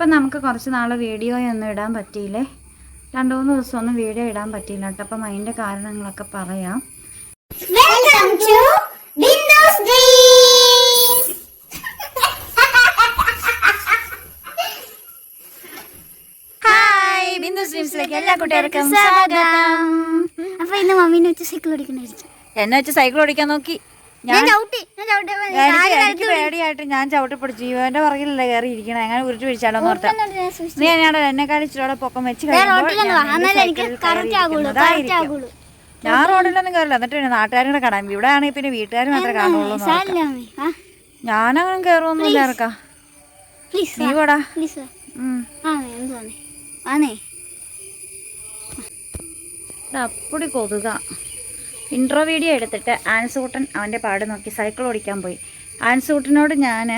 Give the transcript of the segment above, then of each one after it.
അപ്പം നമുക്ക് കുറച്ച് നാൾ വീഡിയോ ഒന്നും ഇടാൻ പറ്റിയില്ലേ? രണ്ട് മൂന്ന് ദിവസം ഒന്നും വീഡിയോ ഇടാൻ പറ്റിയില്ല കേട്ടോ. അപ്പം അതിന്റെ കാരണങ്ങളൊക്കെ പറയാം. ഹായ് ബിന്ദു സ്ട്രീംസിലേക്ക് എല്ലാ കുട്ടികൾക്കും സ്വാഗതം. അപ്പൊ ഇന്ന് മമ്മീനെ വെച്ച് സൈക്കിൾ ഓടിക്കണായിരിക്കും എന്നെ വെച്ച് സൈക്കിൾ ഓടിക്കാൻ നോക്കി. ഞാൻ എനിക്ക് പേടിയായിട്ട് ഞാൻ ചവിട്ടി പിടിച്ചു ജീവന്റെ പുറകിലല്ലേ കയറി ഇരിക്കണേ? അങ്ങനെ ഉരുട്ടി പിടിച്ചാലോ എന്ന് ഓർത്താ. നീ എന്നോട് എന്നെ ഇച്ചിരി പൊക്കം വെച്ച് കഴിയുമ്പോൾ ഞാൻ റോഡിലൊന്നും കയറില്ല. എന്നിട്ട് പിന്നെ നാട്ടുകാരും കൂടെ കാണാൻ ഇവിടെ ആണെങ്കിൽ പിന്നെ വീട്ടുകാർ മാത്രമേ കാണുള്ളൂ. ഞാനങ്ങനെ കയറുമൊന്നുമില്ല ഇറക്കാം നീ പോടാ അപ്പടി കൊതുക. ഇൻട്രോ വീഡിയോ എടുത്തിട്ട് ആൻസൂട്ടൻ അവന്റെ പാട് നോക്കി സൈക്കിൾ ഓടിക്കാൻ പോയി. ആൻസൂട്ടനോട് ഞാൻ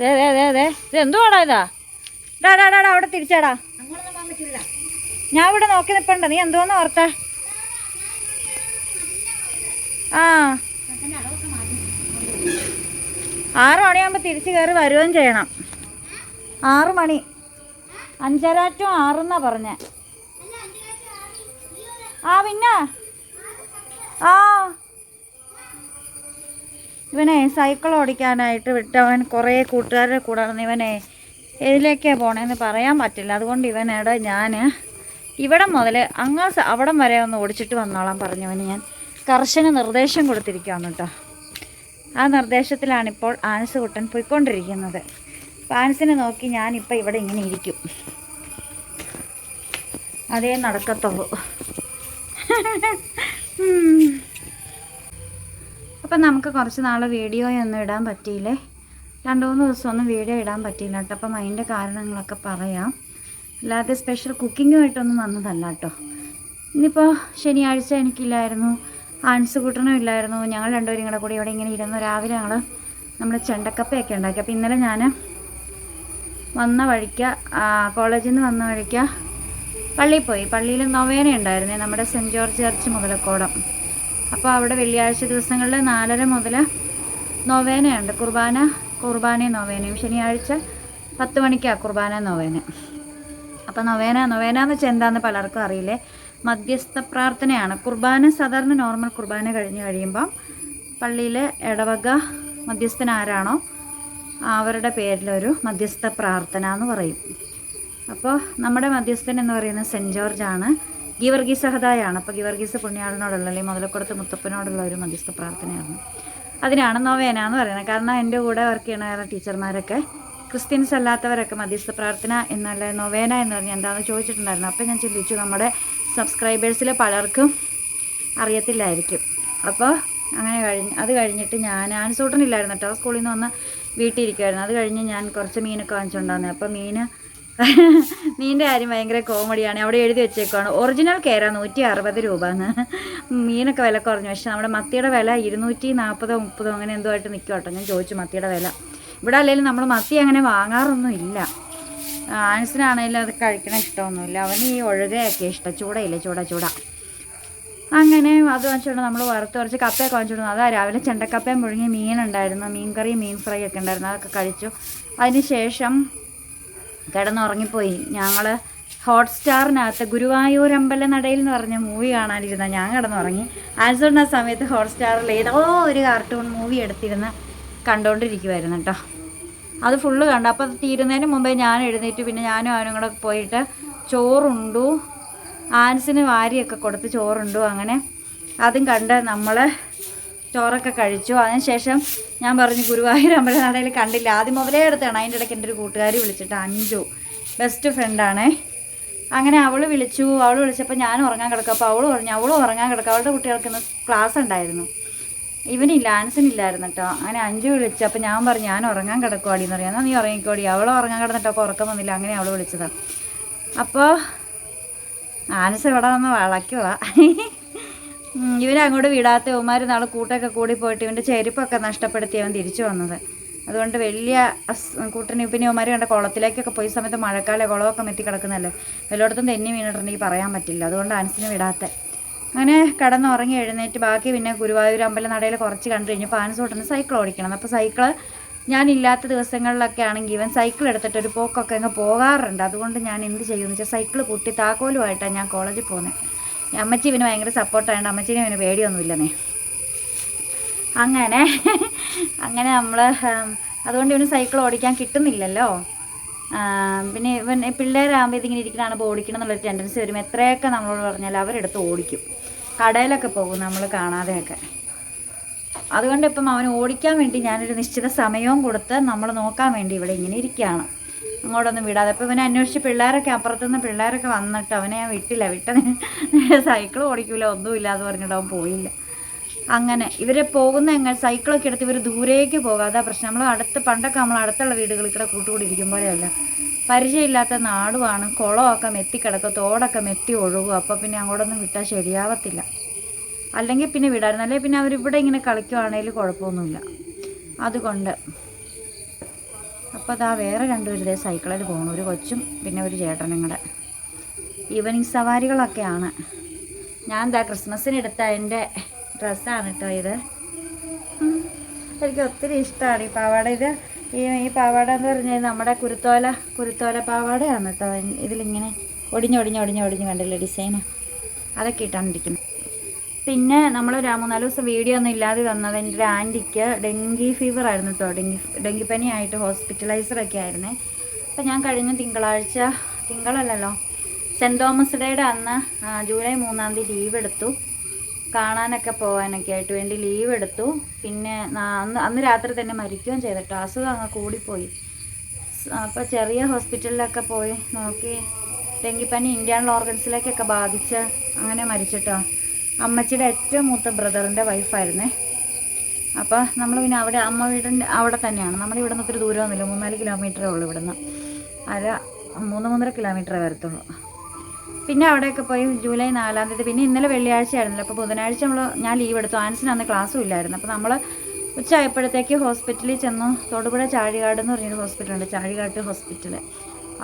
ദേ ദേ ദേ ദേ ഇത് എന്തുവാടാ ഇതാ? ഡാ ഡാ ഡാ ഡാ, അവിടെ തിരിച്ചാടാ. ഞാൻ ഇവിടെ നോക്കി നിൽപ്പണ്ട നീ എന്തോന്ന് ഓർത്തേ? ആ. ആറ് മണിയാകുമ്പോൾ തിരിച്ച് കയറി വരുകയും ചെയ്യണം. ആറ് മണി. അഞ്ചര ടു ആറെന്നാ പറഞ്ഞേ. ആ പിന്നെ? ആ. ഇവനെ സൈക്കിൾ ഓടിക്കാനായിട്ട് വിട്ടവൻ കുറേ കൂട്ടുകാരുടെ കൂടെ നടന്ന് ഇവനെ ഏതിലേക്കാണ് പോണേന്ന് പറയാൻ പറ്റില്ല. അതുകൊണ്ട് ഇവനോട് ഞാൻ ഇവിടെ മുതൽ അങ്ങ് അവിടെ വരെ ഒന്ന് ഓടിച്ചിട്ട് വന്നോളാം പറഞ്ഞവന് ഞാൻ. കർശന നിർദ്ദേശം കൊടുത്തിരിക്കുകയാണ് കേട്ടോ. ആ നിർദ്ദേശത്തിലാണിപ്പോൾ ആനസ് കുട്ടൻ പോയിക്കൊണ്ടിരിക്കുന്നത്. ആനസിനെ നോക്കി ഞാനിപ്പോൾ ഇവിടെ ഇങ്ങനെ ഇരിക്കും. അതേ നടക്കത്തുള്ളൂ. അപ്പം നമുക്ക് കുറച്ച് നാൾ വീഡിയോ ഒന്നും ഇടാൻ പറ്റിയില്ലേ? രണ്ട് മൂന്ന് ദിവസമൊന്നും വീഡിയോ ഇടാൻ പറ്റിയില്ല കേട്ടോ. അപ്പം അതിന്റെ കാരണങ്ങളൊക്കെ പറയാം. അല്ലാതെ സ്പെഷ്യൽ കുക്കിങ്ങുമായിട്ടൊന്നും വന്നതല്ല കേട്ടോ. ഇന്നിപ്പോൾ ശനിയാഴ്ച എനിക്കില്ലായിരുന്നു. ആൻസ് കൂട്ടനും ഇല്ലായിരുന്നു. ഞങ്ങൾ രണ്ടുപേരും കൂടെ കൂടി ഇവിടെ ഇങ്ങനെ ഇരുന്നു രാവിലെ ഞങ്ങൾ നമ്മൾ ചെണ്ടക്കപ്പയൊക്കെ ഉണ്ടാക്കി. അപ്പോൾ ഇന്നലെ ഞാൻ വന്ന വഴിക്ക് കോളേജിൽ നിന്ന് വന്ന വഴിക്ക് പള്ളിയിൽ പോയി പള്ളിയിൽ നൊവേന ഉണ്ടായിരുന്നേ. നമ്മുടെ സെന്റ് ജോർജ് ചർച്ച് മുതലക്കോടം. അപ്പോൾ അവിടെ വെള്ളിയാഴ്ച ദിവസങ്ങളിൽ നാലര മുതൽ നൊവേനയുണ്ട്. കുർബാന കുർബാനയും നൊവേനയും. ശനിയാഴ്ച പത്ത് മണിക്കാണ് കുർബാന നൊവേന. അപ്പോൾ നൊവേന നൊവേന എന്ന് വെച്ചാൽ എന്താണെന്ന് പലർക്കും അറിയില്ലേ? മധ്യസ്ഥ പ്രാർത്ഥനയാണ്. കുർബാന സാധാരണ നോർമൽ കുർബാന കഴിഞ്ഞ് കഴിയുമ്പം പള്ളിയിലെ ഇടവക മധ്യസ്ഥനാരാണോ അവരുടെ പേരിലൊരു മധ്യസ്ഥ പ്രാർത്ഥന എന്ന് പറയും. അപ്പോൾ നമ്മുടെ മധ്യസ്ഥൻ എന്ന് പറയുന്നത് സെന്റ് ജോർജ് ആണ് ഗീവർഗീസ് സഹതായാണ്. അപ്പോൾ ഗീവർഗീസ് പുണ്യാളിനോടുള്ള അല്ലെങ്കിൽ മുതലക്കുടത്ത് മുത്തപ്പനോടുള്ള ഒരു മധ്യസ്ഥ പ്രാർത്ഥനയാണ്. അതിനാണ് നോവേന എന്ന് പറയുന്നത്. കാരണം എന്റെ കൂടെ വർക്ക് ചെയ്യണ വേറെ ടീച്ചർമാരൊക്കെ ക്രിസ്ത്യൻസ് അല്ലാത്തവരൊക്കെ മധ്യസ്ഥ പ്രാർത്ഥന എന്നല്ല നൊവേന എന്ന് പറഞ്ഞ് എന്താണെന്ന് ചോദിച്ചിട്ടുണ്ടായിരുന്നു. അപ്പോൾ ഞാൻ ചിന്തിച്ചു നമ്മുടെ സബ്സ്ക്രൈബേഴ്സിൽ പലർക്കും അറിയത്തില്ലായിരിക്കും. അപ്പോൾ അങ്ങനെ കഴിഞ്ഞ് അത് കഴിഞ്ഞിട്ട് ഞാൻ ആൻസൂട്ടനില്ലായിരുന്നു കേട്ടോ. സ്കൂളിൽ നിന്ന് വന്ന് വീട്ടിൽ ഇരിക്കുമായിരുന്നു അത് കഴിഞ്ഞ് ഞാൻ കുറച്ച് മീനൊക്കെ വാങ്ങിച്ചിട്ടുണ്ടായിരുന്നു അപ്പോൾ മീൻ മീനിന്റെ കാര്യം ഭയങ്കര കോമഡിയാണ്. അവിടെ എഴുതി വെച്ചേക്കുവാണ്. ഒറിജിനൽ കേര നൂറ്റി അറുപത് രൂപ എന്ന് മീനൊക്കെ വില കുറഞ്ഞു. പക്ഷേ നമ്മുടെ മത്തിയുടെ വില ഇരുന്നൂറ്റി നാൽപ്പതോ മുപ്പതോ അങ്ങനെ എന്തോ ആയിട്ട് നിൽക്കും കേട്ടോ ഞാൻ ചോദിച്ചു മത്തിയുടെ വില. ഇവിടെ അല്ലെങ്കിലും നമ്മൾ മത്തി അങ്ങനെ വാങ്ങാറൊന്നും ഇല്ല. ആൻസിനാണെങ്കിലും അത് കഴിക്കണ ഇഷ്ടമൊന്നുമില്ല. അവന് ഈ ഒഴുകയൊക്കെ ഇഷ്ടം. ചൂടയില്ലേ? ചൂട ചൂട. അങ്ങനെ അത് വാങ്ങിച്ചുകൊണ്ട് നമ്മൾ വറുത്ത് കുറച്ച് കപ്പയൊക്കെ വാങ്ങിച്ചുകൊണ്ട് അതാ രാവിലെ ചെണ്ടക്കപ്പയും മുഴുങ്ങി മീനുണ്ടായിരുന്നു. മീൻ കറി മീൻ ഫ്രൈ ഒക്കെ ഉണ്ടായിരുന്നു. അതൊക്കെ കഴിച്ചു. അതിന് ശേഷം കിടന്നുറങ്ങിപ്പോയി. ഞങ്ങൾ ഹോട്ട്സ്റ്റാറിനകത്ത് ഗുരുവായൂർ അമ്പല നടയിൽ എന്ന് പറഞ്ഞ മൂവി കാണാനിരുന്ന ഞാൻ കിടന്നുറങ്ങി. ആൻസോണിന് ആ സമയത്ത് ഹോട്ട്സ്റ്റാറിൽ ഏതോ ഒരു കാർട്ടൂൺ മൂവി എടുത്തിരുന്ന് കണ്ടുകൊണ്ടിരിക്കുമായിരുന്നു കേട്ടോ. അത് ഫുള്ള് കണ്ടു. അപ്പോൾ തീരുന്നതിന് മുമ്പേ ഞാൻ എഴുന്നേറ്റ്. പിന്നെ ഞാനും അവനും കൂടെ പോയിട്ട് ചോറുണ്ടു. ആൻസിന് വാരിയൊക്കെ കൊടുത്ത് ചോറുണ്ടു. അങ്ങനെ അതും കണ്ട് നമ്മൾ ചോറൊക്കെ കഴിച്ചു. അതിനുശേഷം ഞാൻ പറഞ്ഞു ഗുരുവായൂർ അമ്പലനടയിൽ കണ്ടില്ല. ആദ്യം മുതലേ എടുത്താണ്. അതിന്റെ ഇടയ്ക്ക് എന്റെ ഒരു കൂട്ടുകാരി വിളിച്ചിട്ട് അഞ്ചു ബെസ്റ്റ് ഫ്രണ്ടാണേ അങ്ങനെ അവൾ വിളിച്ചു. അവൾ വിളിച്ചപ്പോൾ ഞാൻ ഉറങ്ങാൻ കിടക്കും. അപ്പോൾ അവൾ പറഞ്ഞു അവൾ ഉറങ്ങാൻ കിടക്കും. അവളുടെ കുട്ടികൾക്ക് ഇന്ന് ക്ലാസ് ഉണ്ടായിരുന്നു. ഇവനില്ല ആൻസിനില്ലായിരുന്നു കേട്ടോ അങ്ങനെ അഞ്ചു വിളിച്ചു. അപ്പോൾ ഞാൻ പറഞ്ഞു ഞാൻ ഉറങ്ങാൻ കിടക്കുവാടി എന്ന് പറയാം. എന്നാൽ നീ ഉറങ്ങിക്കോടി. അവൾ ഉറങ്ങാൻ കിടന്നിട്ടൊക്കെ ഉറക്കം വന്നില്ല. അങ്ങനെ അവൾ വിളിച്ചത് അപ്പോൾ ആൻസ് ഇവിടെ വന്ന് വളയ്ക്കുക ഇവനെ അങ്ങോട്ട് വിടാത്ത ഇവന്മാർ നാളെ കൂട്ടൊക്കെ കൂടി പോയിട്ട് ഇവന്റെ ചെരുപ്പൊക്കെ നഷ്ടപ്പെടുത്തി അവൻ തിരിച്ചു വന്നത്. അതുകൊണ്ട് വലിയ കൂട്ടിന് പിന്നെ ഇവന്മാർ കണ്ട കുളത്തിലേക്കൊക്കെ പോയി സമയത്ത് മഴക്കാലം കുളമൊക്കെ മെത്തി കിടക്കുന്നല്ലേ എല്ലായിടത്തും തെന്നി വീണിട്ടുണ്ടെങ്കിൽ പറയാൻ പറ്റില്ല. അതുകൊണ്ട് ആൻസിനെ വിടാത്ത. അങ്ങനെ കിടന്നുറങ്ങി എഴുന്നേറ്റ് ബാക്കി പിന്നെ ഗുരുവായൂർ അമ്പലം നടയിൽ കുറച്ച് കണ്ടു കഴിഞ്ഞപ്പോൾ ആൻസ് തൊട്ടുന്ന സൈക്കിൾ ഓടിക്കണം. അപ്പോൾ സൈക്കിൾ ഞാനില്ലാത്ത ദിവസങ്ങളിലൊക്കെ ആണെങ്കിൽ ഇവൻ സൈക്കിൾ എടുത്തിട്ട് ഒരു പോക്കൊക്കെ അങ്ങ് പോകാറുണ്ട്. അതുകൊണ്ട് ഞാൻ എന്ത് ചെയ്യുമെന്ന് വെച്ചാൽ സൈക്കിൾ കൂട്ടി താക്കോലുമായിട്ടാണ് ഞാൻ കോളേജിൽ പോകുന്നത്. അമ്മച്ചി ഇവന് ഭയങ്കര സപ്പോർട്ടായതുകൊണ്ട് അമ്മച്ചിനെ ഇവന് പേടിയൊന്നുമില്ലെന്നേ. അങ്ങനെ അങ്ങനെ നമ്മൾ അതുകൊണ്ട് ഇവന് സൈക്കിൾ ഓടിക്കാൻ കിട്ടുന്നില്ലല്ലോ. പിന്നെ ഇവൻ പിള്ളേരാകുമ്പോൾ ഇതിങ്ങനെ ഇരിക്കണതാണ് ഓടിക്കണം എന്നുള്ളൊരു ടെൻഡൻസി വരും എത്രയൊക്കെ നമ്മളോട് പറഞ്ഞാൽ അവരെടുത്ത് ഓടിക്കും. കടയിലൊക്കെ പോകും നമ്മൾ കാണാതെയൊക്കെ. അതുകൊണ്ട് ഇപ്പം അവന് ഓടിക്കാൻ വേണ്ടി ഞാനൊരു നിശ്ചിത സമയവും കൊടുത്ത് നമ്മൾ നോക്കാൻ വേണ്ടി ഇവിടെ ഇങ്ങനെ ഇരിക്കുകയാണ്. അങ്ങോട്ടൊന്നും വിടാതെ. അപ്പോൾ ഇവനെ അന്വേഷിച്ച് പിള്ളേരൊക്കെ അപ്പുറത്തുനിന്ന് പിള്ളേരൊക്കെ വന്നിട്ട് അവനെ ഞാൻ വിട്ടില്ല. വിട്ട സൈക്കിൾ ഓടിക്കില്ല ഒന്നുമില്ല എന്ന് പറഞ്ഞിട്ട് അവൻ പോയില്ല. അങ്ങനെ ഇവരെ പോകുന്ന എങ്ങനെ സൈക്കിളൊക്കെ എടുത്ത് ഇവർ ദൂരേക്ക് പോകുക അതാ പ്രശ്നം. നമ്മൾ അടുത്ത് പണ്ടൊക്കെ നമ്മൾ അടുത്തുള്ള വീടുകളിൽ കൂടെ കൂട്ടുകൂടി ഇരിക്കും പോലെയല്ല. പരിചയമില്ലാത്ത നാടുമാണ് കുളമൊക്കെ മെത്തിക്കിടക്കും തോടൊക്കെ മെത്തി ഒഴുകും. അപ്പോൾ പിന്നെ അങ്ങോട്ടൊന്നും വിട്ടാൽ ശരിയാവത്തില്ല. അല്ലെങ്കിൽ പിന്നെ വിടായിരുന്നു. അല്ലെങ്കിൽ പിന്നെ അവരിവിടെ ഇങ്ങനെ കളിക്കുവാണേലും കുഴപ്പമൊന്നുമില്ല. അതുകൊണ്ട് അപ്പോൾ അതാ വേറെ രണ്ടുപേരും ഇതേ സൈക്കിളിൽ പോകണം ഒരു കൊച്ചും പിന്നെ ഒരു ചേട്ടനും കൂടെ. ഈവനിങ് സവാരികളൊക്കെയാണ്. ഞാൻ എന്താ ക്രിസ്മസിന് എടുത്ത എന്റെ ഡ്രസ്സാണ് കേട്ടോ ഇത്. എനിക്ക് ഒത്തിരി ഇഷ്ടമാണ് ഈ പാവാട. ഇത് ഈ ഈ പാവാട എന്ന് പറഞ്ഞാൽ നമ്മുടെ കുരുത്തോല കുരുത്തോല പാവാടയാണ് കേട്ടോ ഇതിലിങ്ങനെ ഒടിഞ്ഞൊടിഞ്ഞൊടിഞ്ഞൊടിഞ്ഞ് ഒടിഞ്ഞ് കണ്ടില്ലേ ഡിസൈന്? അതൊക്കെ ഇട്ടാണ് ഇരിക്കുന്നത് പിന്നെ നമ്മൾ ഒരു മൂന്നാൽ ദിവസം വീഡിയോ ഒന്നും ഇല്ലാതെ വന്നത് എന്റെ ഒരു ആന്റിക്ക് ഡെങ്കി ഫീവർ ആയിരുന്നു കേട്ടോ ഡെങ്കി ഡെങ്കിപ്പനി ആയിട്ട് ഹോസ്പിറ്റലൈസറൊക്കെ ആയിരുന്നേ. അപ്പം ഞാൻ കഴിഞ്ഞ തിങ്കളാഴ്ച തിങ്കളല്ലല്ലോ സെന്റ് തോമസ് ഡേയുടെ അന്ന് ജൂലൈ മൂന്നാം തീയതി ലീവ് എടുത്തു. കാണാനൊക്കെ പോകാനൊക്കെ ആയിട്ട് വേണ്ടി ലീവ് എടുത്തു. പിന്നെ അന്ന് അന്ന് രാത്രി തന്നെ മരിക്കുകയും ചെയ്തിട്ടോ അസുഖം അങ്ങ് കൂടിപ്പോയി. അപ്പോൾ ചെറിയ ഹോസ്പിറ്റലിലൊക്കെ പോയി നോക്കി. ഡെങ്കിപ്പനി ഇന്ത്യൻ ഓർഗൻസിലേക്കൊക്കെ ബാധിച്ച് അങ്ങനെ മരിച്ചിട്ടോ അമ്മച്ചിയുടെ ഏറ്റവും മൂത്ത ബ്രദറിന്റെ വൈഫായിരുന്നേ അപ്പോൾ നമ്മൾ പിന്നെ അവിടെ അമ്മ വീടിന്റെ അവിടെ തന്നെയാണ്. നമ്മുടെ ഇവിടെ നിന്ന് ഒത്തിരി ദൂരമൊന്നുമില്ല മൂന്നാൽ കിലോമീറ്ററേ ഉള്ളൂ ഇവിടുന്ന്. അര മൂന്ന് മൂന്നര കിലോമീറ്ററേ വരത്തുള്ളൂ. പിന്നെ അവിടെയൊക്കെ പോയി ജൂലൈ നാലാം തീയതി. പിന്നെ ഇന്നലെ വെള്ളിയാഴ്ച ആയിരുന്നല്ലോ അപ്പോൾ ബുധനാഴ്ച നമ്മൾ ഞാൻ ലീവ് എടുത്തു. ആൻസിന് അന്ന് ക്ലാസ്സും ഇല്ലായിരുന്നു. അപ്പോൾ നമ്മൾ ഉച്ച ആയപ്പോഴത്തേക്ക് ഹോസ്പിറ്റലിൽ ചെന്നു. തൊടുപുഴ ചാഴികാട് എന്ന് പറഞ്ഞൊരു ഹോസ്പിറ്റലുണ്ട് ചാഴികാട്ട് ഹോസ്പിറ്റൽ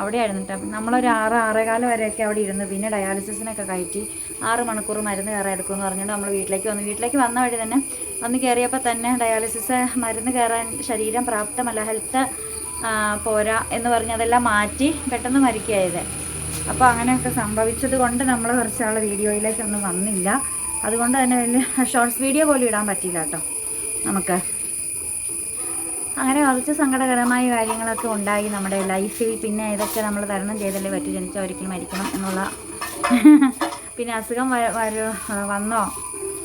അവിടെയായിരുന്നു ആയിരുന്നിട്ട് നമ്മളൊരു ആറ് ആറേകാലം വരെയൊക്കെ അവിടെ ഇരുന്ന് പിന്നെ ഡയാലിസിസിനൊക്കെ കയറ്റി ആറ് മണിക്കൂർ മരുന്ന് കയറാൻ എടുക്കുമെന്ന് പറഞ്ഞുകൊണ്ട് നമ്മൾ വീട്ടിലേക്ക് വന്നു. വീട്ടിലേക്ക് വന്ന വഴി തന്നെ വന്ന് കയറിയപ്പോൾ തന്നെ ഡയാലിസിസ് മരുന്ന് കയറാൻ ശരീരം പ്രാപ്തമല്ല ഹെൽത്ത് പോരാ എന്ന് പറഞ്ഞ് അതെല്ലാം മാറ്റി പെട്ടെന്ന് മരിക്കുകയായത്. അപ്പോൾ അങ്ങനെയൊക്കെ സംഭവിച്ചത് കൊണ്ട് നമ്മൾ കുറച്ചാൾ വീഡിയോയിലേക്കൊന്നും വന്നില്ല. അതുകൊണ്ട് തന്നെ വലിയ ഷോർട്സ് വീഡിയോ പോലും ഇടാൻ പറ്റിയില്ല കേട്ടോ നമുക്ക്. അങ്ങനെ കുറച്ച് സങ്കടകരമായ കാര്യങ്ങളൊക്കെ ഉണ്ടായി നമ്മുടെ ലൈഫിൽ. പിന്നെ ഇതൊക്കെ നമ്മൾ തരണം ചെയ്തല്ലേ പറ്റൂ? ജനിച്ച ഒരിക്കലും മരിക്കണം എന്നുള്ള പിന്നെ അസുഖം വന്നോ?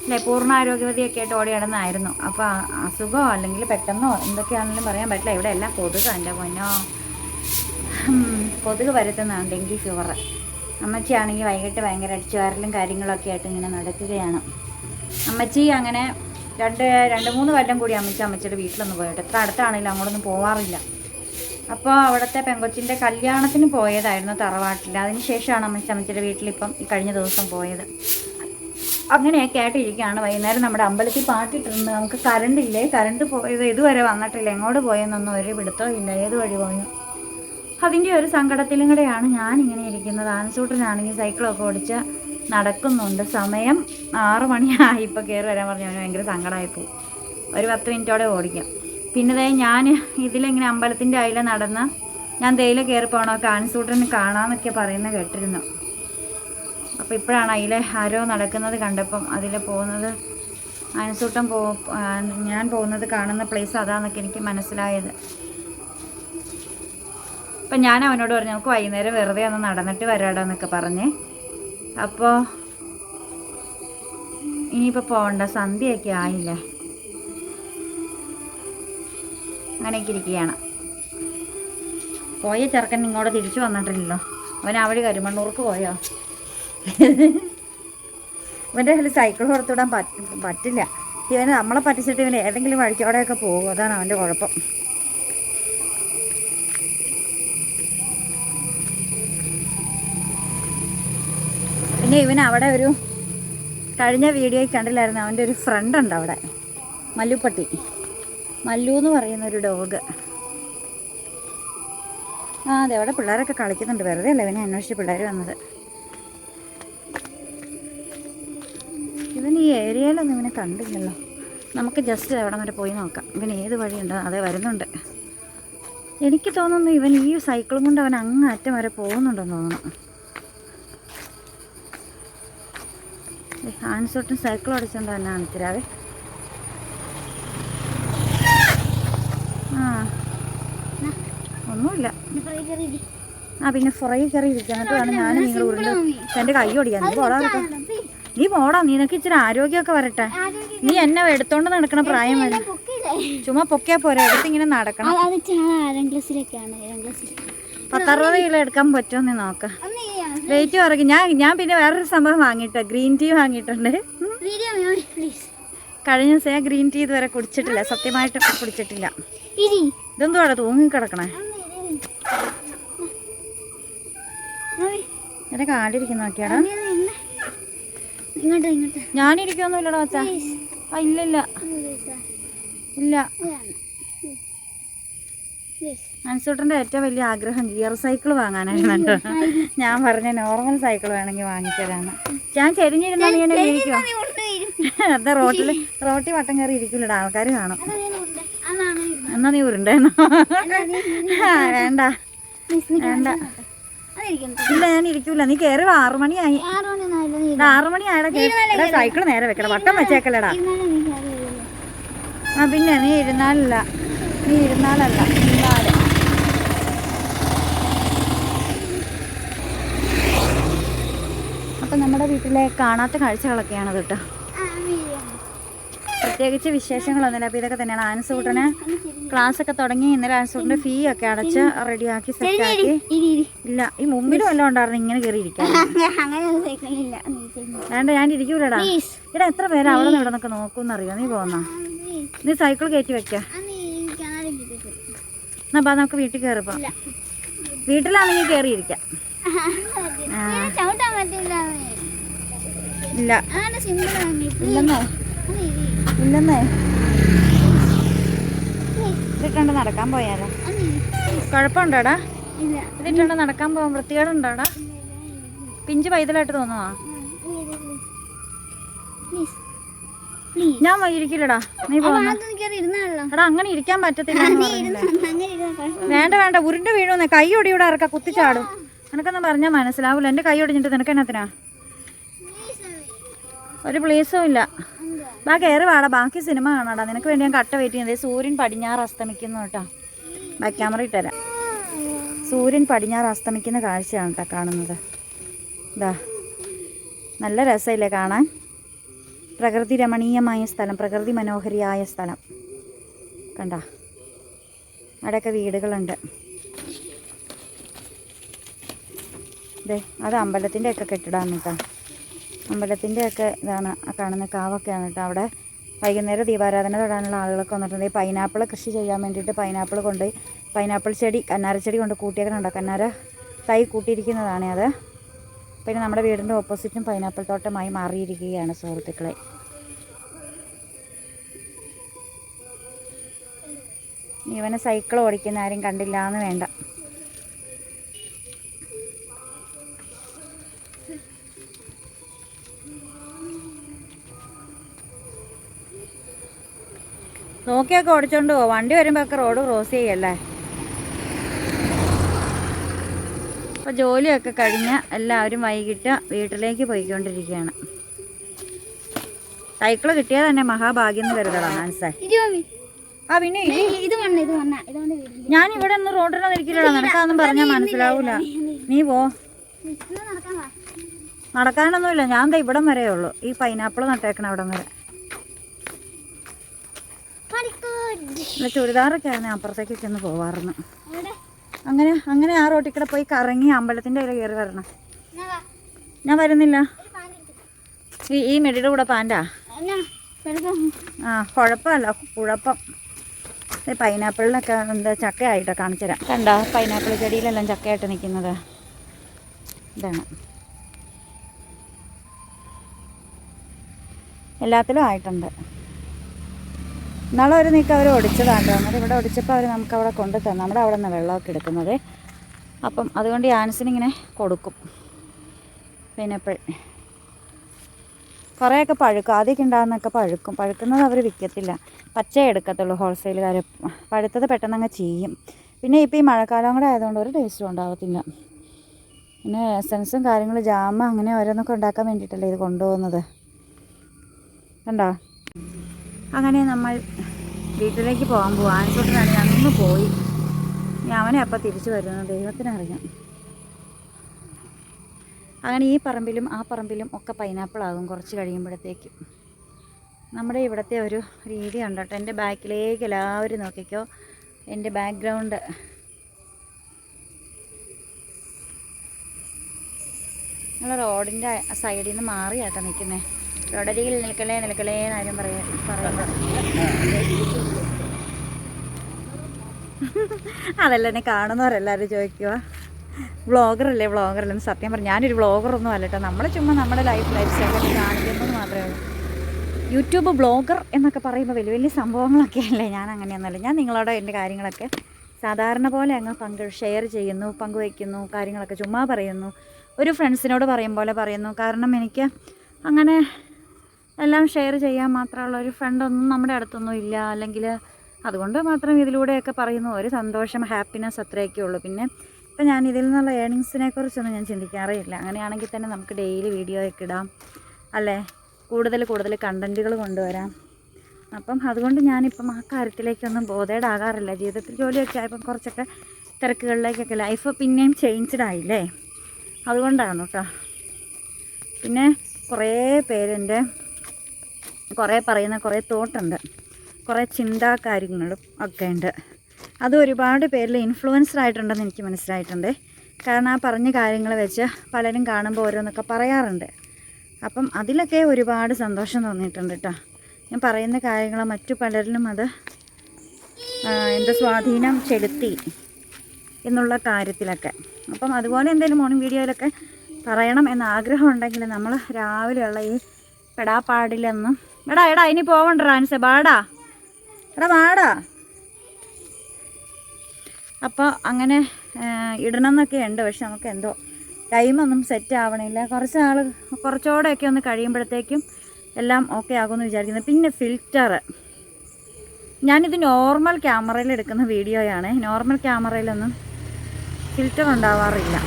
അല്ലേ പൂർണ ആരോഗ്യവതിയൊക്കെ ആയിട്ട് ഓടി നടന്നായിരുന്നു. അപ്പോൾ അസുഖമോ അല്ലെങ്കിൽ പെട്ടെന്നോ എന്തൊക്കെയാണെങ്കിലും പറയാൻ പറ്റില്ല. ഇവിടെ എല്ലാം കൊതുക് എന്റെ പൊന്നോ. കൊതുക് പരത്തുന്നതാണ് ഡെങ്കി ഫീവർ അമ്മച്ചിയാണെങ്കിൽ വൈകിട്ട് ഭയങ്കര അടിച്ചുവാരലും കാര്യങ്ങളൊക്കെ ആയിട്ട് ഇങ്ങനെ നടക്കുകയാണ്. അമ്മച്ചി അങ്ങനെ രണ്ട് രണ്ട് മൂന്ന് കൊല്ലം കൂടി അമ്മച്ചി അമ്മച്ചിയുടെ വീട്ടിലൊന്ന് പോയിട്ട്. എത്ര അടുത്താണെങ്കിലും അങ്ങോട്ടൊന്നും പോവാറില്ല. അപ്പോൾ അവിടുത്തെ പെങ്കൊച്ചിന്റെ കല്യാണത്തിന് പോയതായിരുന്നു തറവാട്ടിൽ. അതിന് ശേഷമാണ് അമ്മച്ചി അമ്മച്ചിയുടെ വീട്ടിലിപ്പം ഈ കഴിഞ്ഞ ദിവസം പോയത്. അങ്ങനെയൊക്കെ ആയിട്ടിരിക്കുകയാണ് വൈകുന്നേരം നമ്മുടെ അമ്പലത്തിൽ പാട്ടിട്ടിരുന്ന് നമുക്ക് കറണ്ട് ഇല്ലേ? കറണ്ട് പോയത് ഇതുവരെ വന്നിട്ടില്ല. എങ്ങോട്ട് പോയെന്നൊന്നും ഒരു പിടുത്തവും ഇല്ല. ഏത് വഴി പോയോ? അതിന്റെ ഒരു സങ്കടത്തിലും കൂടെയാണ് ഞാനിങ്ങനെ ഇരിക്കുന്നത്. ആൻസൂട്ടനാണെങ്കിൽ സൈക്കിളൊക്കെ ഓടിച്ച് നടക്കുന്നുണ്ട്. സമയം ആറ് മണിയായി. ഇപ്പോൾ കയറി വരാൻ പറഞ്ഞു അവന് ഭയങ്കര സങ്കടമായിപ്പോയി ഒരു പത്ത് മിനിറ്റോടെ ഓടിക്കാം. പിന്നെ ഞാൻ ഇതിലിങ്ങനെ അമ്പലത്തിന്റെ അയില നടന്ന് ഞാൻ തേയില കയറി പോകണോ കാൻസൂട്ടറിന് കാണാമെന്നൊക്കെ പറയുന്ന കേട്ടിരുന്നു. അപ്പോൾ ഇപ്പോഴാണ് അതിലെ ആരോ നടക്കുന്നത് കണ്ടപ്പം അതിൽ പോകുന്നത് ആൻസൂട്ടൻ പോ ഞാൻ പോകുന്നത് കാണുന്ന പ്ലേസ് അതാന്നൊക്കെ എനിക്ക് മനസ്സിലായത്. അപ്പം ഞാൻ അവനോട് പറഞ്ഞു നമുക്ക് വൈകുന്നേരം വെറുതെ ഒന്ന് നടന്നിട്ട് വരാടാന്നൊക്കെ പറഞ്ഞേ അപ്പോൾ ഇനിയിപ്പോൾ പോകണ്ട സന്ധ്യയൊക്കെ ആയില്ലേ? അങ്ങനെയൊക്കെ ഇരിക്കുകയാണ്. പോയ ചെറുക്കൻ ഇങ്ങോട്ട് തിരിച്ചു വന്നിട്ടില്ലല്ലോ. അവൻ അവിടെ കരുമണ്ണൂർക്ക് പോയോ? ഇവന്റെ കയ്യിൽ സൈക്കിൾ പുറത്തുവിടാൻ പറ്റ പറ്റില്ല. ഇവന് നമ്മളെ പറ്റിച്ചിട്ട് ഇവന് ഏതെങ്കിലും വഴിക്കോടെയൊക്കെ പോകും. അതാണ് അവന്റെ കുഴപ്പം. പിന്നെ ഇവൻ അവിടെ ഒരു കഴിഞ്ഞ വീഡിയോയിൽ കണ്ടില്ലായിരുന്നു. അവന്റെ ഒരു ഫ്രണ്ട് ഉണ്ട് അവിടെ. മല്ലുപ്പട്ടി മല്ലു എന്ന് പറയുന്ന ഒരു ഡോഗ് ആ അതെ അവിടെ പിള്ളേരൊക്കെ കളിക്കുന്നുണ്ട്. വെറുതെ അല്ല ഇവനെ അന്വേഷിച്ച് പിള്ളേർ വന്നത്? ഇവൻ ഈ ഏരിയയിലൊന്നും ഇവനെ കണ്ടില്ലല്ലോ. നമുക്ക് ജസ്റ്റ് അവിടെ വരെ പോയി നോക്കാം. ഇവൻ ഏത് വഴിയുണ്ട്? അതെ വരുന്നുണ്ട്. എനിക്ക് തോന്നുന്നു ഇവൻ ഈ സൈക്കിളും കൊണ്ട് അവൻ അങ്ങ് അറ്റം വരെ പോകുന്നുണ്ടെന്ന് തോന്നുന്നു. ആൻസോട്ടും സൈക്കിൾ ഓടിച്ചോണ്ട് തന്നെ കാണിച്ചിരാവേ ആ. ഒന്നുമില്ല. കറി. ആ പിന്നെ ഫ്രൈ കയറി ഇരിക്കുക ഞാൻ നിങ്ങൾ ഉരുണ്ട് എന്റെ കൈ ഓടിക്കാൻ. നീ പോടാ കേട്ടോ നീ പോടാ. നിനക്ക് ഇച്ചിരി ആരോഗ്യമൊക്കെ വരട്ടെ. നീ എന്നെ എടുത്തോണ്ട് നടക്കണ പ്രായം വരെ. ചുമ ചുമ്മാ പൊക്കിയാ പോരാ. എടുത്തിങ്ങനെ നടക്കണം? പത്തറുപത് കിലോ എടുക്കാൻ പറ്റുമോ നീ നോക്കാം. വെയിറ്റ് കുറയ്ക്കും. ഞാൻ ഞാൻ പിന്നെ വേറൊരു സംഭവം വാങ്ങിയിട്ട്. ഗ്രീൻ ടീ വാങ്ങിയിട്ടുണ്ട്. കഴിഞ്ഞ ദിവസം ഞാൻ ഗ്രീൻ ടീ ഇതുവരെ കുടിച്ചിട്ടില്ല. സത്യമായിട്ട് കുടിച്ചിട്ടില്ല. ഇതെന്തുവാടാ തൂങ്ങി കിടക്കണേ ഒന്ന് ഇരി. മമ്മി, എന്റെ കാലിരിക്കുന്ന നോക്കിയാടാ. ഞാനിരിക്കൊന്നുമില്ലടാ വച്ചാ ഇല്ലില്ല. ഇല്ല ഇല്ല ഇല്ല ഇതാണ് പ്ലീസ് അൻസൂട്ടന്റെ ഏറ്റവും വലിയ ആഗ്രഹം ഗിയർ സൈക്കിൾ വാങ്ങാനായിരുന്നു ഞാൻ പറഞ്ഞ നോർമൽ സൈക്കിൾ വേണമെങ്കിൽ വാങ്ങിച്ചതാണ്. ഞാൻ ചെരിഞ്ഞിരുന്നാൽ നീ എന്നെ ഇരിക്കുമോ നീ കൊണ്ടുവരും അതെ റോട്ടിൽ റോട്ടിൽ വട്ടം കയറി ഇരിക്കില്ലടാ ആൾക്കാർ കാണും. എന്നാ നീ ഉരുണ്ടേന്നോ? വേണ്ട. വേണ്ട. ഇല്ല ഞാൻ ഇരിക്കൂല. നീ കയറി ആറുമണിയായി ആറ് മണിയായി. ആറ് മണിയായടാ സൈക്കിൾ നേരെ വെക്കടാ വട്ടം കാര്യമില്ലല്ലോ ആ പിന്നെ നീ ഇരുന്നാലല്ല. നീ ഇരുന്നാലല്ല. അപ്പം നമ്മുടെ വീട്ടിലെ കാണാത്ത കാഴ്ചകളൊക്കെയാണ് കേട്ടോ. പ്രത്യേകിച്ച് വിശേഷങ്ങളൊന്നുമില്ല. അപ്പോൾ ഇതൊക്കെ തന്നെയാണ്. ആൻസൂട്ടന് ക്ലാസ് ഒക്കെ തുടങ്ങി. ഇന്നലെ ആൻസൂട്ടിന്റെ ഫീ ഒക്കെ അടച്ച് റെഡിയാക്കി സെറ്റാക്കി ഇല്ല ഈ മുമ്പിലും എല്ലാം ഉണ്ടായിരുന്നു. ഇങ്ങനെ കയറി ഇരിക്കാൻ അങ്ങനെ ഒരു സൈക്കിളില്ല വേണ്ട ഞാൻ ഇരിക്കൂലടാ. ഇവിടെ എത്ര പേര് അവിടെ നിന്ന് ഇവിടെ നിന്നൊക്കെ നോക്കൂന്നറിയോ? നീ പോന്നാ? നീ സൈക്കിൾ കയറ്റി വെക്കാം. എന്നാ അപ്പം നമുക്ക് വീട്ടിൽ കയറിപ്പോ വീട്ടിലാണെങ്കിൽ കയറിയിരിക്കാം. ചവിട്ടാൻ പറ്റില്ല ഇല്ല. അതാണ് സിമ്പിൾ ആണ് ഇല്ലെന്നേ? ഇല്ലെന്നേ? ഇതിട്ടുണ്ട് നടക്കാൻ പോയാലോ? കുഴപ്പമുണ്ടോടാ? ഇതിട്ടുണ്ട് നടക്കാൻ പോകാൻ വൃത്തികേടുണ്ടോടാ? പിഞ്ച് പൈതലായിട്ട് തോന്നുവാ? ഞാൻ ഇരിക്കില്ലടാ. നീ പോടാ എടാ അങ്ങനെ ഇരിക്കാൻ പറ്റത്തില്ല വേണ്ട വേണ്ട. ഉരുണ്ട് വീഴുന്നേ. കൈ ഒടിയൂടെ ഇറക്ക കുത്തിച്ചാടും. നിനക്കൊന്നും പറഞ്ഞാൽ മനസ്സിലാവൂല. എന്റെ കൈ ഒടിഞ്ഞിട്ട് നിനക്ക് എന്നത്തിനാ ഒരു പ്ലേസും ഇല്ല. ബാ കയറി വാടാ. ബാക്കി സിനിമ കാണാടാ. നിനക്ക് വേണ്ടി ഞാൻ കട്ട വെയിറ്റ് ചെയ്യുന്നത് സൂര്യൻ പടിഞ്ഞാറ് അസ്തമിക്കുന്നു കേട്ടോ. ബാക്ക് ക്യാമറ ഇട്ടുതരാം സൂര്യൻ പടിഞ്ഞാറ് അസ്തമിക്കുന്ന കാഴ്ചയാണ് കേട്ടോ കാണുന്നത്. ഇതാ നല്ല രസമില്ലേ കാണാൻ? പ്രകൃതി രമണീയമായ സ്ഥലം പ്രകൃതി മനോഹരിയായ സ്ഥലം. കണ്ട അവിടെയൊക്കെ വീടുകളുണ്ട്. ദേ അത് അമ്പലത്തിന്റെ ഒക്കെ കെട്ടിടമാണ് കേട്ടോ. അമ്പലത്തിന്റെ ഒക്കെ ഇതാണ് കാണുന്ന കാവൊക്കെയാണ് കേട്ടോ അവിടെ. വൈകുന്നേരം ദീപാരാധന തൊടാനുള്ള ആളുകളൊക്കെ വന്നിട്ടുണ്ട്. ഈ പൈനാപ്പിൾ കൃഷി ചെയ്യാൻ വേണ്ടിയിട്ട് പൈനാപ്പിൾ കൊണ്ട് പൈനാപ്പിൾ ചെടി കന്നാര ചെടി കൊണ്ട് കൂട്ടിയേക്കണുണ്ടോ കന്നാര തൈ കൂട്ടിയിരിക്കുന്നതാണ് അത്. പിന്നെ നമ്മുടെ വീടിന്റെ ഓപ്പോസിറ്റും പൈനാപ്പിൾ തോട്ടമായി മാറിയിരിക്കുകയാണ് സുഹൃത്തുക്കളെ. ഇവനെ സൈക്കിൾ ഓടിക്കുന്ന ആരും കണ്ടില്ല എന്ന് വേണ്ട. നോക്കിയൊക്കെ ഓടിച്ചോണ്ട് പോവാം വണ്ടി വരുമ്പോ ഒക്കെ റോഡ് ക്രോസ് ചെയ്യല്ലേ? അപ്പോൾ ജോലിയൊക്കെ കഴിഞ്ഞ് എല്ലാവരും വൈകിട്ട് വീട്ടിലേക്ക് പോയിക്കൊണ്ടിരിക്കുകയാണ്. സൈക്കിൾ കിട്ടിയാൽ തന്നെ മഹാഭാഗ്യം എന്ന് കരുതണം മനസ്സേ ആ പിന്നെ ഞാനിവിടെ ഇത് ഞാൻ ഇവിടെ ഒന്ന് റോഡിനെ ഇരിക്കില്ലടാ. നിനക്കാന്നും പറഞ്ഞാൽ മനസ്സിലാവൂല. നീ പോ. നടക്കാനൊന്നുമില്ല. ഞാൻ ദേ ഇവിടം വരെ ഉള്ളൂ ഈ പൈനാപ്പിൾ നട്ടേക്കണം അവിടം വരെ. പിന്നെ ചുരിദാറൊക്കെ ആണ് അപ്പുറത്തേക്കൊക്കെ ഒന്ന് പോവാറുന്നു. അങ്ങനെ അങ്ങനെ ആ റോട്ടിൽ കൂടെ പോയി കറങ്ങി അമ്പലത്തിന്റെ കയ്യിൽ കയറി വരണം. എന്നാ ഞാൻ വരുന്നില്ല. ഈ ഈ മെഡിയുടെ കൂടെ പാന്റാ എന്നാ ആ കുഴപ്പമല്ല കുഴപ്പം. ഈ പൈനാപ്പിളിനൊക്കെ എന്താ ചക്കയായിട്ടോ കാണിച്ചുതരാം. കണ്ടോ പൈനാപ്പിൾ ചെടിയിലെല്ലാം ചക്കയായിട്ട് നിൽക്കുന്നത്. ഇതാണ്. എല്ലാത്തിലും ആയിട്ടുണ്ട്. ഇന്നാളെ ഒരു നീക്കം അവർ ഒടിച്ചതാണ് എന്നിട്ട് ഇവിടെ ഒടിച്ചപ്പോൾ അവർ നമുക്ക് അവിടെ കൊണ്ടു തന്നെ. നമ്മുടെ അവിടെ നിന്ന് വെള്ളമൊക്കെ എടുക്കുന്നത്. അപ്പം അതുകൊണ്ട് ഇങ്ങനെ കൊടുക്കും. പൈനാപ്പിൾ കുറേയൊക്കെ പഴുക്കും. ആദ്യമൊക്കെ ഉണ്ടാകുന്നൊക്കെ പഴുക്കും. പഴുക്കുന്നത് അവർ വിൽക്കത്തില്ല പച്ച എടുക്കത്തുള്ളൂ ഹോൾസെയിലുകാർ പഴുത്തത് പെട്ടെന്ന് അങ്ങ് ചെയ്യും പിന്നെ ഇപ്പോൾ ഈ മഴക്കാലം കൂടെ ആയതുകൊണ്ട് ഒരു ടേസ്റ്റും ഉണ്ടാകത്തില്ല പിന്നെ എസൻസും കാര്യങ്ങളും ജാമ അങ്ങനെ ഓരോന്നൊക്കെ ഉണ്ടാക്കാൻ വേണ്ടിയിട്ടല്ലേ ഇത് കൊണ്ടുപോകുന്നത്. കണ്ടോ? അങ്ങനെ നമ്മൾ വീട്ടിലേക്ക് പോകാൻ പോവാം. ആൻസോട്ടിനാണെങ്കിൽ അങ്ങ് പോയി. ഇനി അവനെ അപ്പം തിരിച്ചു വരുന്നത് ദൈവത്തിനറിയാം. അങ്ങനെ ഈ പറമ്പിലും ആ പറമ്പിലും ഒക്കെ പൈനാപ്പിൾ ആകും കുറച്ച് കഴിയുമ്പോഴത്തേക്ക്. നമ്മുടെ ഇവിടുത്തെ ഒരു രീതി ഉണ്ട് കേട്ടോ എന്റെ ബാക്കിലേക്ക് എല്ലാവരും നോക്കിക്കോ. എന്റെ ബാക്ക്ഗ്രൗണ്ട് നിങ്ങൾ റോഡിന്റെ സൈഡിൽ നിന്ന് മാറിയാട്ടോ നിൽക്കുന്നത് റോഡരികിൽ നിൽക്കലേ നിൽക്കലേ എന്നാരും പറയാ അതല്ല എന്നെ കാണുന്നവരെല്ലാവരും ചോദിക്കുക വ്ളോഗറല്ലേ വ്ളോഗറല്ലെന്ന് സത്യം പറഞ്ഞു ഞാനൊരു വ്ളോഗറൊന്നും അല്ല കേട്ടോ. നമ്മൾ ചുമ്മാ നമ്മുടെ ലൈഫ് ലൈഫ് സ്റ്റൈലൊക്കെ കാണിക്കുന്നത് മാത്രമേ ഉള്ളൂ. യൂട്യൂബ് ബ്ലോഗർ എന്നൊക്കെ പറയുമ്പോൾ വലിയ വലിയ സംഭവങ്ങളൊക്കെ അല്ലേ? ഞാൻ അങ്ങനെയൊന്നുമല്ല. ഞാൻ നിങ്ങളോട് എന്റെ കാര്യങ്ങളൊക്കെ സാധാരണ പോലെ അങ്ങ് പങ്ക് ഷെയർ ചെയ്യുന്നു പങ്കുവയ്ക്കുന്നു കാര്യങ്ങളൊക്കെ ചുമ്മാ പറയുന്നു. ഒരു ഫ്രണ്ട്സിനോട് പറയും പോലെ പറയുന്നു. കാരണം എനിക്ക് അങ്ങനെ എല്ലാം ഷെയർ ചെയ്യാൻ മാത്രമുള്ള ഒരു ഫ്രണ്ടൊന്നും നമ്മുടെ അടുത്തൊന്നും ഇല്ല. അല്ലെങ്കിൽ അതുകൊണ്ട് മാത്രം ഇതിലൂടെയൊക്കെ പറയുന്ന ഒരു സന്തോഷം ഹാപ്പിനെസ് അത്രയൊക്കെ ഉള്ളൂ. പിന്നെ ഇപ്പം ഞാൻ ഇതിൽ നിന്നുള്ള ഏണിങ്സിനെ കുറിച്ചൊന്നും ഞാൻ ചിന്തിക്കാറേ ഇല്ല. അങ്ങനെയാണെങ്കിൽ തന്നെ നമുക്ക് ഡെയിലി വീഡിയോ ഒക്കെ ഇടാം. അല്ലേ? കൂടുതൽ കൂടുതൽ കണ്ടന്റുകൾ കൊണ്ടുവരാം. അപ്പം അതുകൊണ്ട് ഞാനിപ്പം ആ കാര്യത്തിലേക്കൊന്നും ബോധേഡാകാറില്ല ജീവിതത്തിൽ ജോലിയൊക്കെ ആയപ്പം കുറച്ചൊക്കെ തിരക്കുകളിലേക്കൊക്കെ ലൈഫ് പിന്നെയും ചേഞ്ച്ഡ് ആയില്ലേ? അതുകൊണ്ടാണ് കേട്ടോ പിന്നെ കുറേ പേരെന്റെ കുറേ പറയുന്ന കുറേ തോട്ടുണ്ട്. കുറേ ചിന്താ കാര്യങ്ങളും ഒക്കെ ഉണ്ട്. അത് ഒരുപാട് പേരിൽ ഇൻഫ്ലുവൻസ്ഡ് ആയിട്ടുണ്ടെന്ന് എനിക്ക് മനസ്സിലായിട്ടുണ്ട്. കാരണം ആ പറഞ്ഞ കാര്യങ്ങൾ വെച്ച് പലരും കാണുമ്പോൾ ഓരോന്നൊക്കെ പറയാറുണ്ട്. അപ്പം അതിലൊക്കെ ഒരുപാട് സന്തോഷം തോന്നിയിട്ടുണ്ട് കേട്ടോ. ഞാൻ പറയുന്ന കാര്യങ്ങൾ മറ്റു പലരിലും അത് എന്റെ സ്വാധീനം ചെലുത്തി എന്നുള്ള കാര്യത്തിലൊക്കെ. അപ്പം അതുപോലെ എന്തെങ്കിലും മോർണിംഗ് വീഡിയോയിലൊക്കെ പറയണം എന്ന ആഗ്രഹം ഉണ്ടെങ്കിൽ നമ്മൾ രാവിലെയുള്ള ഈ പെടാപ്പാടിലൊന്നും എടാ എടാ ഇനി പോവണ്ട അനുസ ബാടാ എടാ വാടാ. അപ്പോൾ അങ്ങനെ ഇടണം എന്നൊക്കെ ഉണ്ട് പക്ഷെ നമുക്ക് എന്തോ ടൈമൊന്നും സെറ്റ് ആവണില്ല. കുറച്ച് നാൾ കുറച്ചുകൂടെയൊക്കെ ഒന്ന് കഴിയുമ്പോഴത്തേക്കും എല്ലാം ഓക്കെ ആകുമെന്ന് വിചാരിക്കുന്നത് പിന്നെ ഫിൽറ്റർ ഞാനിത് നോർമൽ ക്യാമറയിൽ എടുക്കുന്ന വീഡിയോയാണ്. നോർമൽ ക്യാമറയിലൊന്നും ഫിൽറ്റർ ഉണ്ടാവാറില്ല.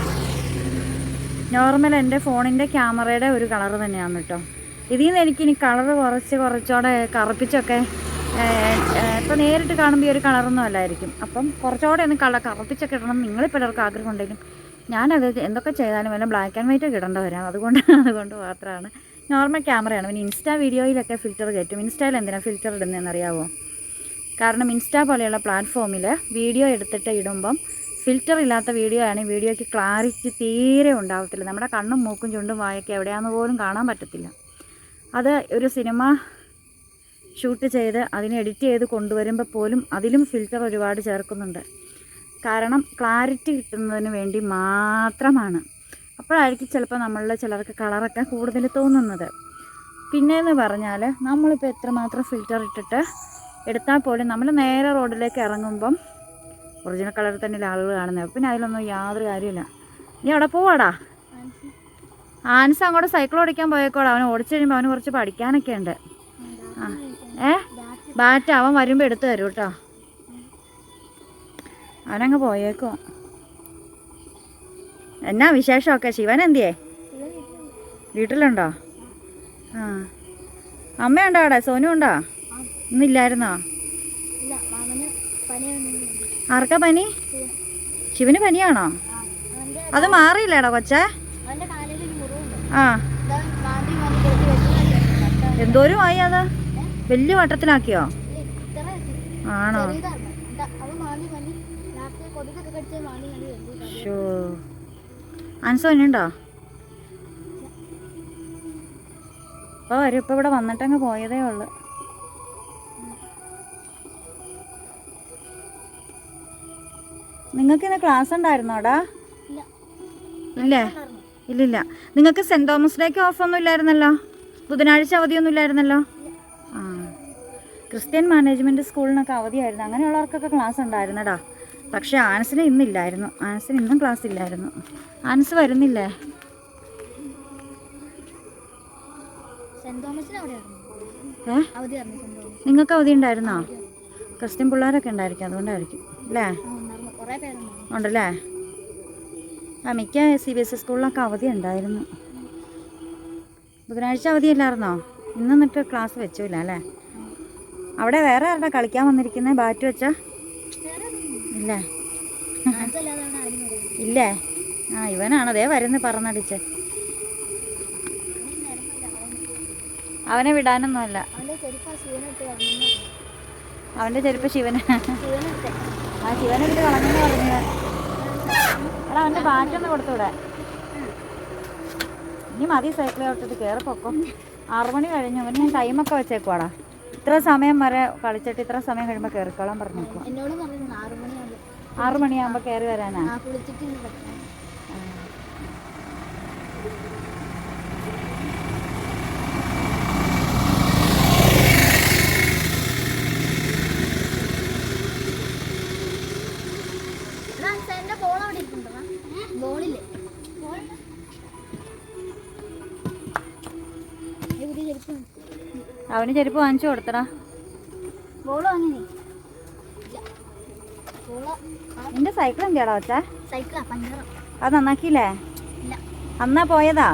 നോർമൽ എന്റെ ഫോണിന്റെ ക്യാമറയുടെ ഒരു കളർ തന്നെയാണ് കേട്ടോ ഇതിൽ നിന്ന് എനിക്കിനി കളർ കുറച്ച് കുറച്ചുകൂടെ കറുപ്പിച്ചൊക്കെ ഇപ്പോൾ നേരിട്ട് കാണുമ്പോൾ ഈ ഒരു കളറൊന്നും അല്ലായിരിക്കും. അപ്പം കുറച്ചുകൂടെ ഒന്ന് കളർ കറുപ്പിച്ചൊക്കെ ഇടണം. നിങ്ങൾ പലർക്കും ആഗ്രഹം ഉണ്ടെങ്കിലും ഞാനത് എന്തൊക്കെ ചെയ്താലും വല്ല ബ്ലാക്ക് ആൻഡ് വൈറ്റ് ഒക്കെ ഇടേണ്ട വരാം. അതുകൊണ്ട് അതുകൊണ്ട് മാത്രമാണ് നോർമൽ ക്യാമറയാണ് പിന്നെ ഇൻസ്റ്റാ വീഡിയോയിലൊക്കെ ഫിൽറ്റർ കയറ്റും. ഇൻസ്റ്റയിൽ എന്തിനാണ് ഫിൽറ്റർ ഇടുന്നതെന്ന് അറിയാവോ? കാരണം ഇൻസ്റ്റാ പോലെയുള്ള പ്ലാറ്റ്ഫോമിൽ വീഡിയോ എടുത്തിട്ട് ഇടുമ്പം ഫിൽറ്റർ ഇല്ലാത്ത വീഡിയോ ആണെങ്കിൽ വീഡിയോയ്ക്ക് ക്ലാരിറ്റി തീരെ ഉണ്ടാവത്തില്ല. നമ്മുടെ കണ്ണും മൂക്കും ചുണ്ടും വായൊക്കെ എവിടെയാണെന്ന് പോലും കാണാൻ പറ്റത്തില്ല. അത് ഒരു സിനിമ ഷൂട്ട് ചെയ്ത് അതിനെ എഡിറ്റ് ചെയ്ത് കൊണ്ടുവരുമ്പോൾ പോലും അതിലും ഫിൽറ്റർ ഒരുപാട് ചേർക്കുന്നുണ്ട്. കാരണം ക്ലാരിറ്റി കിട്ടുന്നതിന് വേണ്ടി മാത്രമാണ്. അപ്പോഴായിരിക്കും ചിലപ്പോൾ നമ്മളിൽ ചിലർക്ക് കളറൊക്കെ കൂടുതൽ തോന്നുന്നത്. പിന്നെയെന്ന് പറഞ്ഞാൽ നമ്മളിപ്പോൾ എത്രമാത്രം ഫിൽറ്റർ ഇട്ടിട്ട് എടുത്താൽ പോലും നമ്മൾ നേരെ റോഡിലേക്ക് ഇറങ്ങുമ്പം ഒറിജിനൽ കളറിൽ തന്നെ ആളുകൾ കാണുന്നത്. പിന്നെ അതിലൊന്നും യാതൊരു കാര്യമില്ല നീ അവിടെ പോവാടാ? ആൻസ് അങ്ങോട്ട് സൈക്കിൾ ഓടിക്കാൻ പോയേക്കോളാം. അവൻ ഓടിച്ചു കഴിയുമ്പോൾ അവന് കുറച്ച് പഠിക്കാനൊക്കെ ഉണ്ട്. ആ. ഏ? ബാറ്റ് അവൻ വരുമ്പോൾ എടുത്തു തരും കേട്ടോ അവനങ്ങ് പോയേക്കോ. എന്നാ വിശേഷമൊക്കെ? ശിവൻ എന്തിയേ? വീട്ടിലുണ്ടോ? ആ. അമ്മയുണ്ടോ അവിടെ? സോനു ഉണ്ടോ? ഇന്നില്ലായിരുന്നോ ആർക്കാ പനി? ശിവന് പനിയാണോ? അത് മാറിയില്ലേടാ കൊച്ചേ? ആ. ഇതാ മാന്തി മാന്തി കിടത്തി വെച്ചതാ എന്തോരം ആയി അത്? വലിയ വട്ടത്തിലാക്കിയോ? ആണോ? അൻസോനുണ്ടോ ഇപ്പോൾ വരും. ഇപ്പൊ ഇവിടെ വന്നിട്ടങ്ങ് പോയതേ ഉള്ളു. നിങ്ങൾക്ക് ഇന്ന് ക്ലാസ് ഉണ്ടായിരുന്നോടാ? ഇല്ലേ. ഇല്ലില്ല. നിങ്ങൾക്ക് സെന്റ് തോമസ് ഡേക്ക് ഓഫ് ഒന്നും ഇല്ലായിരുന്നല്ലോ? ബുധനാഴ്ച അവധിയൊന്നും ഇല്ലായിരുന്നല്ലോ? ആ. ക്രിസ്ത്യൻ മാനേജ്മെന്റ് സ്കൂളിനൊക്കെ അവധിയായിരുന്നു. അങ്ങനെയുള്ളവർക്കൊക്കെ ക്ലാസ് ഉണ്ടായിരുന്നടാ. പക്ഷേ ആൻസിന് ഇന്നില്ലായിരുന്നു. ആൻസിന് ഇന്നും ക്ലാസ് ഇല്ലായിരുന്നു. ആൻസ് വരുന്നില്ലേ? ഏ? നിങ്ങൾക്ക് അവധി ഉണ്ടായിരുന്നോ? ക്രിസ്ത്യൻ പിള്ളേരൊക്കെ ഉണ്ടായിരിക്കും. അതുകൊണ്ടായിരിക്കും. അല്ലേ? ഉണ്ടല്ലേ? മിക്ക സി ബി എസ് ഇ സ്കൂളിലൊക്കെ അവധി ഉണ്ടായിരുന്നു. ബുധനാഴ്ച അവധിയില്ലായിരുന്നോ ഇന്ന് എന്നിട്ട് ക്ലാസ് വെച്ചില്ല അല്ലേ? അവിടെ വേറെ ആരുടെ കളിക്കാൻ വന്നിരിക്കുന്നത് ബാറ്റ് വെച്ച? ഇല്ലേ? ഇല്ലേ? ആ ഇവനാണ്. അതേ വരുന്ന് പറഞ്ഞടിച്ച് അവനെ വിടാനൊന്നുമല്ല. അവന്റെ ചെരുപ്പ് കളഞ്ഞു ശിവന്. ആ ആ ശിവനെടുത്ത് കളഞ്ഞെന്ന് പറഞ്ഞു എടാ അവന്റെ ബാറ്റൊന്ന് കൊടുത്തൂടെ ഇനി മതി സൈക്കിൾ തൊട്ടിട്ട് കയറി പൊക്കും. ആറു മണി കഴിഞ്ഞു അവന് ഞാൻ ടൈമൊക്കെ വെച്ചേക്കുവാടാ. ഇത്ര സമയം വരെ കളിച്ചിട്ട് ഇത്ര സമയം കഴിയുമ്പോൾ കയറിക്കോളാൻ പറഞ്ഞേക്കുവാ. എന്നോട് പറഞ്ഞു ആറു മണിയാകുമ്പോൾ ആറു മണിയാകുമ്പോൾ കയറി വരാനാ. അവന് ചെരുപ്പ് വാങ്ങിച്ചു കൊടുത്തടാ. നിന്റെ സൈക്കിൾ എന്തിയാടാ വെച്ചാ? അത് നന്നാക്കിയില്ലേ? അന്നാ പോയതാ?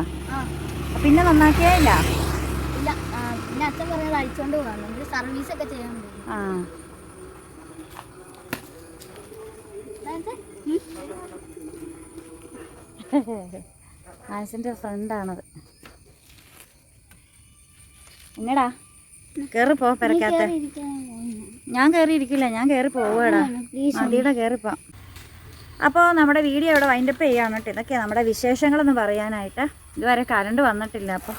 പിന്നെ നന്നാക്കിയേ ഇല്ല? സർവീസ് ഒക്കെ ചെയ്യാൻ പറ്റും ആ. ആൻസിന്റെ ഫ്രണ്ടാണത് എന്നടാ? കയറി പോ പെരക്കാത്ത ഞാൻ കയറി ഇരിക്കില്ല ഞാൻ കയറി പോവാടാ മതിയുടെ കയറിപ്പോ അപ്പോൾ നമ്മുടെ വീഡിയോ ഇവിടെ വൈൻഡപ്പ് ചെയ്യാൻ കേട്ടോ. ഇതൊക്കെയാണ് നമ്മുടെ വിശേഷങ്ങളെന്ന് പറയാനായിട്ട്. ഇതുവരെ കറണ്ട് വന്നിട്ടില്ല അപ്പോൾ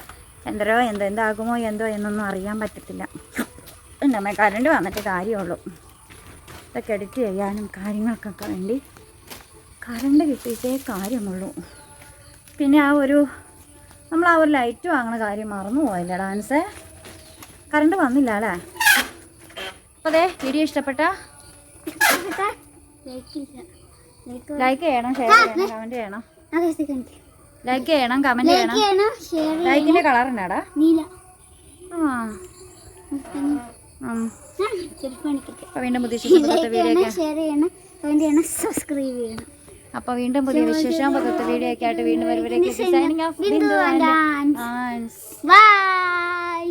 എന്തരോ എന്തോ എന്താകുമോ എന്തോ എന്നൊന്നും അറിയാൻ പറ്റത്തില്ല. നമ്മ കറണ്ട് വന്നിട്ട് കാര്യമുള്ളൂ. ഇതൊക്കെ എഡിറ്റ് ചെയ്യാനും കാര്യങ്ങൾക്കൊക്കെ വേണ്ടി കറണ്ട് കിട്ടിയിട്ടേ കാര്യമുള്ളൂ. പിന്നെ ആ ഒരു നമ്മൾ ആ ഒരു ലൈറ്റ് വാങ്ങണ കാര്യം മറന്നു പോയില്ല ഡാൻസേ കറണ്ട് വന്നില്ല അല്ലേ? അപ്പോൾ അതെ വീഡിയോ ഇഷ്ടപ്പെട്ട? ലൈക്ക് ചെയ്യണം ഷെയർ ചെയ്യണം കമന്റ് ചെയ്യണം. ലൈക്ക് ചെയ്യണം കമന്റ് ചെയ്യണം. ലൈക്കിന്റെ കളർ എന്നാടാ ആ. അപ്പോൾ വീണ്ടും പുതിയ വിശേഷം വീഡിയോ ഒക്കെ ഷെയർ ചെയ്യണം കമന്റ് ചെയ്യണം സബ്സ്ക്രൈബ് ചെയ്യണം. അപ്പോൾ വീണ്ടും പുതിയ വിശേഷം പുതിയ വീഡിയോ ഒക്കെ ആയിട്ട് വീണ്ടും ബൈ